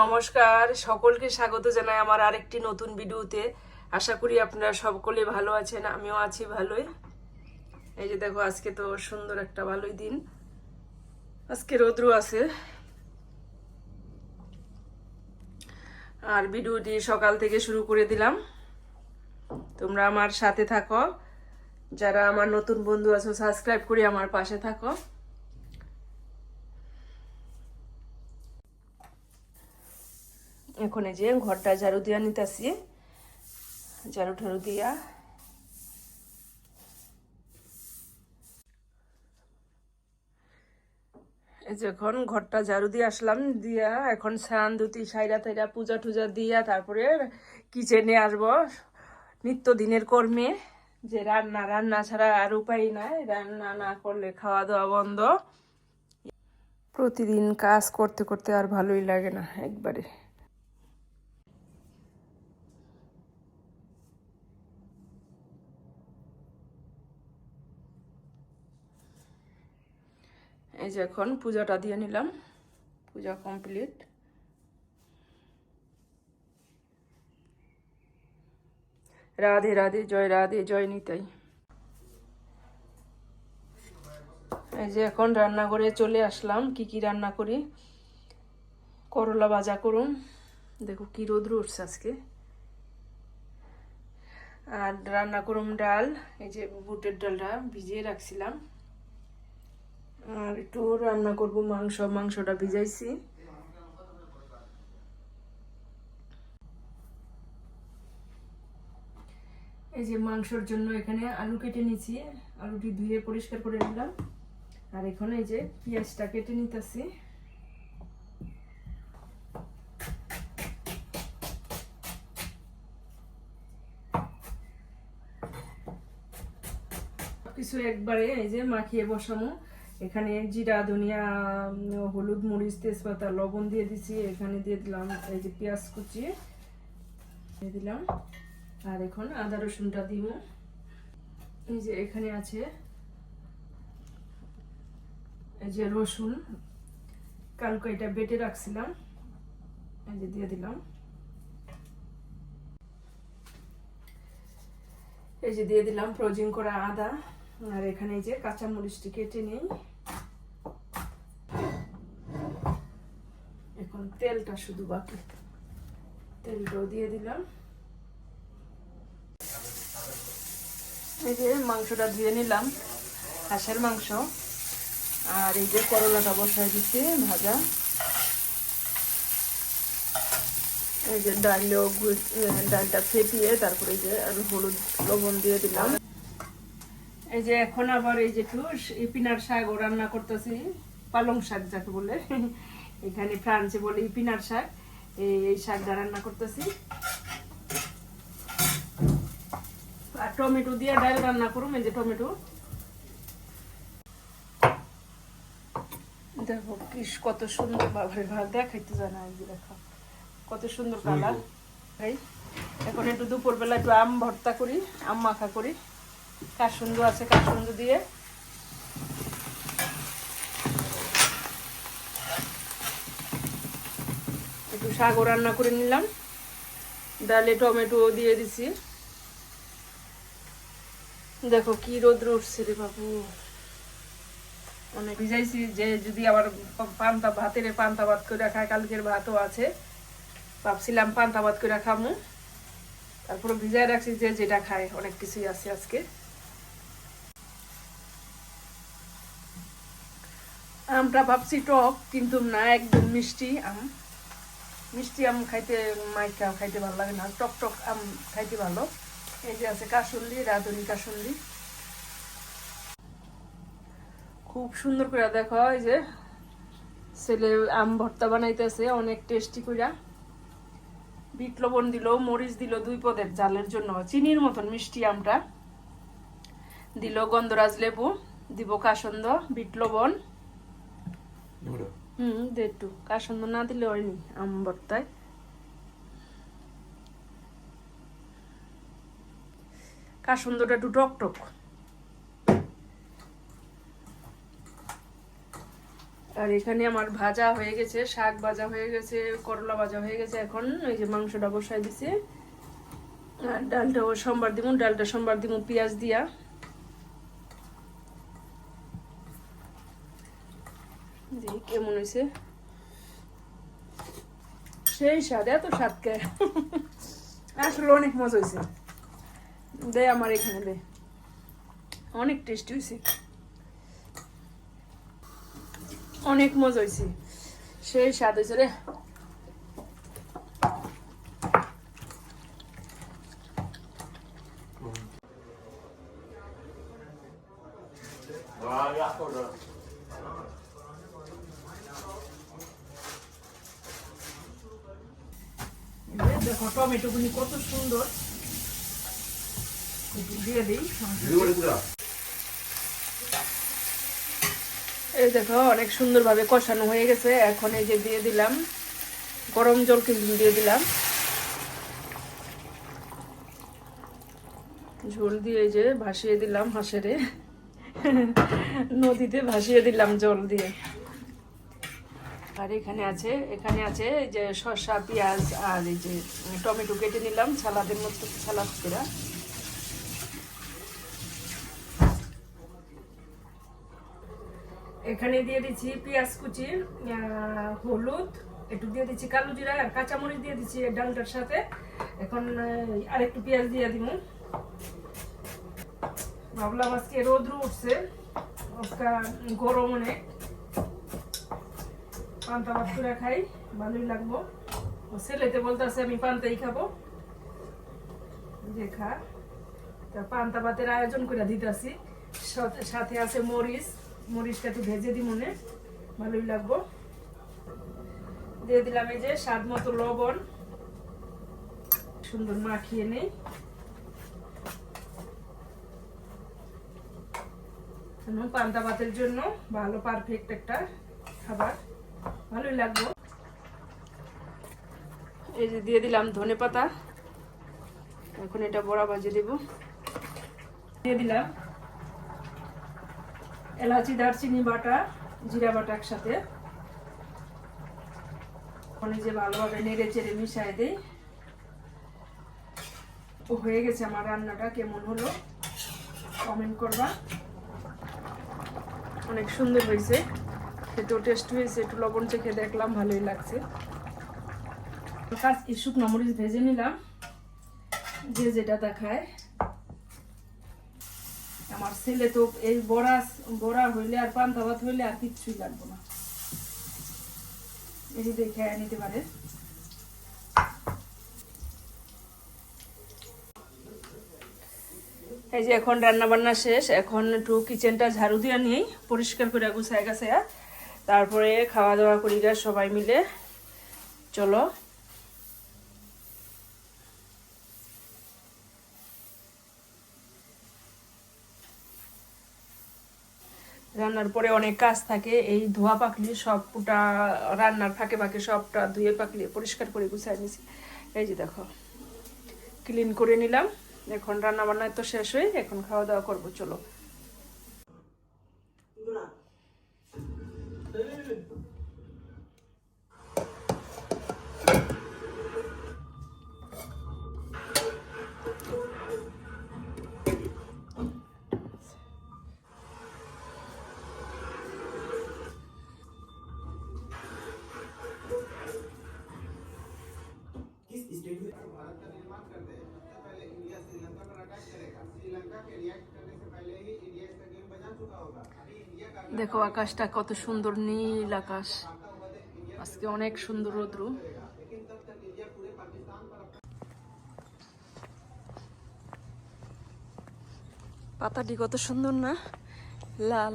নমস্কার, সকলকে স্বাগত জানাই আমার আরেকটি নতুন ভিডিওতে। আশা করি আপনারা সকলে ভালো আছেন, আমিও আছি ভালোই। এই যে দেখো, আজকে তো সুন্দর একটা ভালোই দিন। আজকে রৌদ্র আছে। আর ভিডিওটি সকাল থেকে শুরু করে দিলাম। তোমরা আমার সাথে থাকো। যারা আমার নতুন বন্ধু আছো সাবস্ক্রাইব করে আমার পাশে থাকো। এখন এই যে ঘরটা ঝাড়ু দিয়া নিতেছি, ঝাড়ু ঠাড়ু দিয়া। এই যে এখন ঘরটা ঝাড়ু দিয়ে আসলাম, দিয়া এখন স্নান ধুতি সাইরা থাইরা পূজা টুজা দিয়া তারপরে কিচেনে আসব। নিত্য দিনের কর্মে, যে রান্না রান্না ছাড়া আর উপায় নাই, রান্না না করলে খাওয়া দাওয়া বন্ধ। প্রতিদিন কাজ করতে করতে আর ভালোই লাগে না একবারে। এই যে এখন পূজাটা দিয়ে নিলাম। পূজা কমপ্লিট। রাধে রাধে, জয় রাধে, জয় নিতাই। এই যে এখন রান্না করে চলে আসলাম। কি কি রান্না করি? করলা ভাজা করুন দেখো কি রোদ্র উঠছে আজকে। আর রান্না করুম ডাল। এই যে বুটের ডালটা ভিজিয়ে রাখছিলাম। আর একটু রান্না করব, মাংস, মাংসটা ভিজাইছি। এই যে মাংসর জন্য এখানে আলু কেটে নিয়েছি, আলুটি ধুয়ে পরিষ্কার করে নিলাম। আর এখানে এই যে পেঁয়াজটা কেটে নিতেছি। কিছু একবারে এই যে মাখিয়ে বসানো এখানে জিরা, ধনিয়া হলুদ, মরিচ, তেজপাতা, লবণ দিয়ে দিছি। এখানে দিয়ে দিলাম এই যে পেঁয়াজ কুচি। দিয়ে দিলাম। আর এখন আদা রসুনটা দিব। এই যে এখানে আছে এই যে রসুন। কালকে এটা বেটে রাখছিলাম। এই যে দিয়ে দিলাম। এই যে দিয়ে দিলাম ফ্রোজিং করা আদা। আর এখানে এই যে কাঁচা মরিচটি কেটে নেই। এখন তেলটা শুধু বাকি। তেলটাও দিয়ে দিলাম। এই যে মাংসটা ধুয়ে নিলাম, হাঁসের মাংস। আর এই যে করলাটা বসাই দিচ্ছি, ভাজা। এই যে ডালও ডালটা ফেটিয়ে তারপরে যে হলুদ লবণ দিয়ে দিলাম। এই যে এখন আবার এই যে একটু ইপিনার শাক ও রান্না করতেছি পালং শাক যাকে বলে। এখানে ফ্রান্সে বলে ইপিনার শাক এই শাকটা রান্না করতেছি। আর টমেটো দিয়ে ডাল রান্না করুম এই যে টমেটো। দেখো কি কত সুন্দর বাবারে ভালো দেখাইতে জানা এই যে দেখো। কত সুন্দর কালার। এই এখন একটু দুপুরবেলা একটু আম ভর্তা করি আম মাখা করি। কাসুন্দ আছে কাসুন্দ দিয়ে। একটু শাকও রান্না করে নিলাম। ডালে টমেটো দিয়ে দিছি। দেখো কি রোদ্র উঠছে রে বাবু। অনেক ভিজাইছি যে যদি আবার পান্তা ভাতের পান্তা ভাত করে খায়, কালকের ভাতও আছে। ভাবছিলাম পান্তা ভাত করে খামু। তারপরে ভিজাই রাখছি যে যেটা খায়, অনেক কিছুই আছে আজকে। আমটা ভাবছি টক, কিন্তু না, একদম মিষ্টি আম। মিষ্টি আম খাইতে, মাইকা খাইতে ভালো লাগে না। টক টক আম খাইতে ভালো। এই যে আছে কাসুন্দি, রাঁধুনি কাসুন্দি। খুব সুন্দর করে দেখো, এই যে ছেলে আম ভর্তা বানাইতেছে, অনেক টেস্টি কইরা। বিট লবণ দিল, মরিচ দিল দুই পদের জালের জন্য। চিনির মতন মিষ্টি আমটা। দিল গন্ধরাজ লেবু, দিব কাসন্দ, বিট লবণ। আর এখানে আমার ভাজা হয়ে গেছে, শাক ভাজা হয়ে গেছে, করলা ভাজা হয়ে গেছে, এখন ওই যে মাংসটা বসাই দিছে। আর ডালটাও সোমবার দিব ডালটা সোমবার দিব পেঁয়াজ দিয়া দেখি কেমন হয়েছে? সেই স্বাদ, এত স্বাদ কে? আসলে অনেক মজা হয়েছে। দে আমার এখানে, দে। অনেক টেস্টি হয়েছে। অনেক মজা হয়েছে। সেই স্বাদ হয়েছে রে এই গুলি কত সুন্দর। দিয়ে দিই এই দেখো, অনেক সুন্দরভাবে কষানো হয়ে গেছে। এখন এই যে দিয়ে দিলাম, গরম জল কিন্তু দিয়ে দিলাম। ঝোল দিয়ে যে ভাসিয়ে দিলাম হাঁসেরে। নদীতে ভাসিয়ে দিলাম জল দিয়ে। আর এখানে আছে এখানে আছে যে শসা পেঁয়াজ আর এই যে টমেটো কেটে নিলাম সালাদের মতো সালাদ করে। এখানে দিয়ে দিচ্ছি পেঁয়াজ কুচি হলুদ একটু দিয়ে দিচ্ছি কালো জিরা আর কাঁচামরিচ দিয়ে দিচ্ছি ডালটার সাথে। এখন আহ, আরেকটু পেঁয়াজ দিয়ে দিব। ভাবলাম আজকে রোদ্র উঠছে গরম অনেক। পান্তা ভাত করে খাই ভালোই লাগবো। ও ছেলেতে বলতেছে আমি পান্তাই খাব। যে তা পান্তা ভাতের আয়োজন করে দিতেছি সাথে আছে মরিচ। মরিচটা একটু ভেজে দিই মনে। ভালোই লাগবো। দিয়ে দিলাম এই যে স্বাদ মতো লবণ। সুন্দর মাখিয়ে নেই। পান্তা ভাতের জন্য ভালো পারফেক্ট একটা খাবার। ভালোই লাগবো এই যে দিয়ে দিলাম ধনে পাতা। এখন এটা বড়া ভাজে দেব। দিয়ে দিলাম এলাচি দারচিনি বাটা জিরা বাটা একসাথে। এই যে ভালোভাবে নেড়ে চেড়ে মিশাই দিই। ও হয়ে গেছে আমার রান্নাটা কেমন হলো? কমেন্ট করবা। অনেক সুন্দর হয়েছে। খেতেও টেস্ট হয়েছে, একটু লবণ চেখে দেখলাম, ভালোই লাগছে। শুকনো মরিচ ভেজে নিলাম, যে যেটা দেখায়। আমার ছেলে তো এই বড়া বড়া হইলে আর পান্তা ভাত হইলে আর কিচ্ছুই লাগবে না। এই দেখে নিতে পারে। এই যে এখন রান্না বান্না শেষ, এখন একটু কিচেনটা ঝাড়ু দিয়ে নিই পরিষ্কার করে গুছায় গেছে। তারপরে খাওয়া দাওয়া করি সবাই মিলে। চলো। রান্নার পরে অনেক কাজ থাকে। এই ধোয়া পাকলি সব পুটা রান্নার ফাঁকে ফাঁকে সবটা ধুয়ে পাকলি, পরিষ্কার করে গুছাই নিছি। এই যে দেখো ক্লিন করে নিলাম। এখন রান্না বান্না তো শেষ হয়ে, এখন খাওয়া দাওয়া করব, চলো। দেখো আকাশটা কত সুন্দর নীল আকাশ আজকে অনেক সুন্দর রোদ্র পাতাটি কত সুন্দর না? লাল।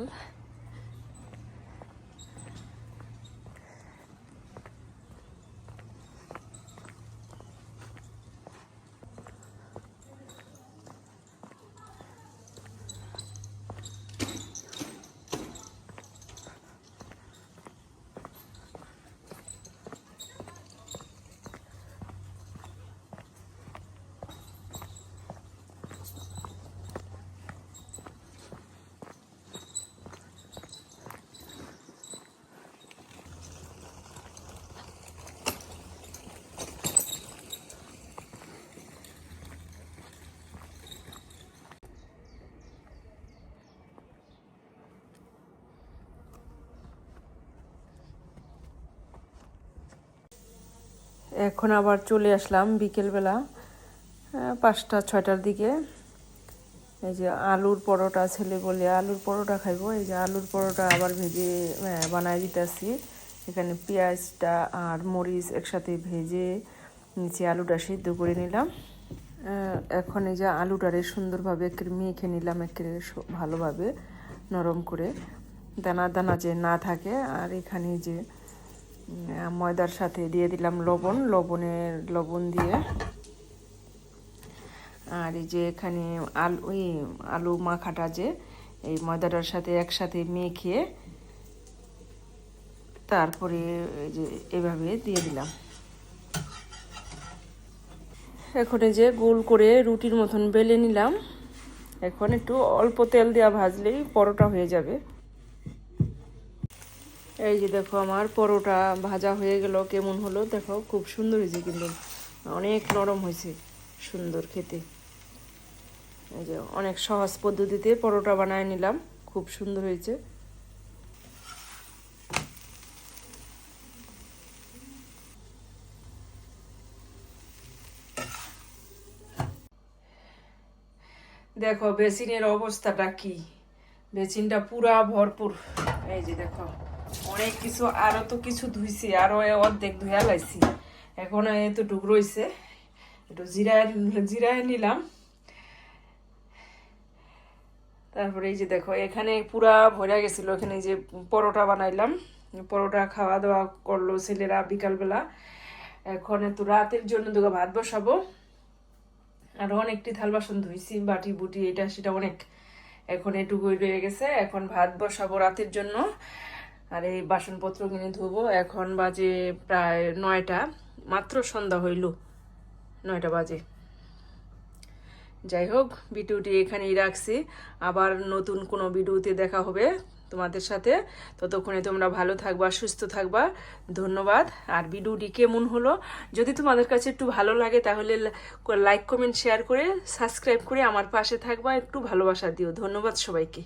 এখন আবার চলে আসলাম বিকেলবেলা পাঁচটা, ছয়টার দিকে। এই যে আলুর পরোটা, ছেলে বলে আলুর পরোটা খাইবো। এই যে আলুর পরোটা আবার ভেজে বানায় দিতেছি। এখানে পেঁয়াজটা আর মরিচ একসাথে ভেজে নিচে আলুটা সিদ্ধ করে নিলাম। এখন এই যে আলুটারে সুন্দরভাবে মেখে নিলাম একের ভালোভাবে নরম করে। দানা দানা যে না থাকে, আর এখানে যে ময়দার সাথে দিয়ে দিলাম লবণ, লবণের লবণ দিয়ে। আর এই যে এখানে আলু, ওই আলু মাখাটা যে, এই ময়দাটার সাথে একসাথে মেখে তারপরে যে এভাবে দিয়ে দিলাম। এখন যে গোল করে রুটির মতন বেলে নিলাম। এখন একটু অল্প তেল দেওয়া ভাজলেই পরোটা হয়ে যাবে। এই যে দেখো আমার পরোটা ভাজা হয়ে গেল, কেমন হলো দেখো, খুব সুন্দর হয়েছে কিন্তু। অনেক নরম হয়েছে, সুন্দর খেতে। এই যে অনেক সহজ পদ্ধতিতে পরোটা বানায় নিলাম, খুব সুন্দর হয়েছে। দেখো, বেসিনের অবস্থাটা কি? বেসিনটা পুরা ভরপুর। এই যে দেখো। অনেক কিছু, আরও তো কিছু ধুইছি, আরও অর্ধেক ধুয়া লাইছি। এখন এতটুক রয়েছে একটু জিরায় জিরায় নিলাম। তারপরে এই যে দেখো, এখানে পুরা ভরা গেছিল, এখানে যে পরোটা বানাইলাম। পরোটা খাওয়া দাওয়া করল ছেলেরা বিকালবেলা। এখন তো রাতের জন্য দুটো ভাত বসাবো। আর অনেকটি থাল বাসন ধুইছি, বাটি, বুটি, এটা সেটা অনেক। এখন এটুকুই রয়ে গেছে। এখন ভাত বসাবো রাতের জন্য। আর এই বাসনপত্র কিনে ধুবো। এখন বাজে প্রায় নয়টা। মাত্র সন্ধ্যা হইল, নয়টা বাজে। যাই হোক, ভিডিওটি এখানেই রাখছি। আবার নতুন কোনো ভিডিওতে দেখা হবে তোমাদের সাথে। ততক্ষণে তোমরা ভালো থাকবা, সুস্থ থাকবা। ধন্যবাদ। আর ভিডিওটি কেমন হলো? যদি তোমাদের কাছে একটু ভালো লাগে, তাহলে লাইক কমেন্ট শেয়ার করে সাবস্ক্রাইব করে আমার পাশে থাকবা। একটু ভালোবাসা দিও। ধন্যবাদ সবাইকে।